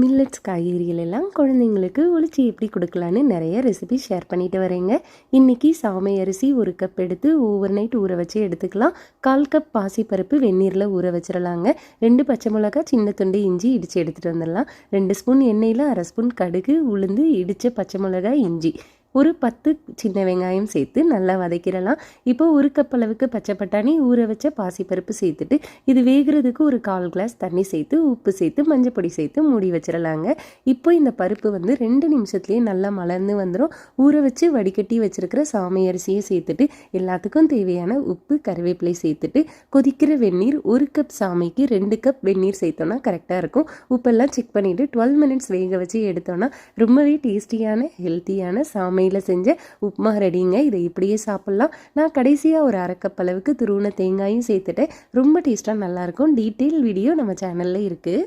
Millets காய்கறிகள் எல்லாம் குழந்தைங்களுக்கு ஒளிச்சு எப்படி கொடுக்கலான்னு நிறைய ரெசிபி ஷேர் பண்ணிட்டு வரேங்க. இன்னைக்கு சாமை அரிசி ஒரு கப் எடுத்து ஓவர் நைட் ஊற வச்சு எடுத்துக்கலாம். கால் கப் பாசிப்பருப்பு வெந்நீரில் ஊற வச்சிடலாங்க ரெண்டு பச்சை மிளகா சின்ன துண்டு இஞ்சி இடித்து எடுத்துகிட்டு வந்துடலாம். ரெண்டு ஸ்பூன் எண்ணெயில் அரை ஸ்பூன் கடுகு உளுந்து இடித்த பச்சை மிளகா இஞ்சி. ஒரு பத்து சின்ன வெங்காயம் சேர்த்து நல்லா வதக்கிடலாம். இப்போ ஒரு கப் அளவுக்கு பச்சை பட்டாணி ஊற வச்ச பாசிப்பருப்பு சேர்த்துட்டு இது வேகிறதுக்கு ஒரு கால் கிளாஸ் தண்ணி சேர்த்து உப்பு சேர்த்து மஞ்சள் பொடி சேர்த்து மூடி வச்சிடலாங்க. இப்போ இந்த பருப்பு வந்து ரெண்டு நிமிஷத்துலேயே நல்லா மலர்ந்து வந்துடும் ஊற வச்சு வடிகட்டி வச்சிருக்கிற சாமி அரிசியை சேர்த்துட்டு எல்லாத்துக்கும் தேவையான உப்பு கருவேப்பிலை சேர்த்துட்டு கொதிக்கிற வெந்நீர் ஒரு கப் சாமிக்கு ரெண்டு கப் வெந்நீர் சேர்த்தோன்னா கரெக்டாக இருக்கும். உப்பெல்லாம் செக் பண்ணிவிட்டு டுவெல் மினிட்ஸ் வேக வச்சு எடுத்தோன்னா ரொம்பவே டேஸ்டியான ஹெல்த்தியான சாமி சாமையில் செஞ்ச உப்புமா ரெடிங்க இதை இப்படியே சாப்பிட்லாம். நான் கடைசியாக ஒரு அரைக்கப்பளவுக்கு கப் அளவுக்கு தேங்காயும் சேர்த்துட்டேன். ரொம்ப டேஸ்ட்டாக நல்லாயிருக்கும் டீட்டெயில் வீடியோ நம்ம சேனலில் இருக்குது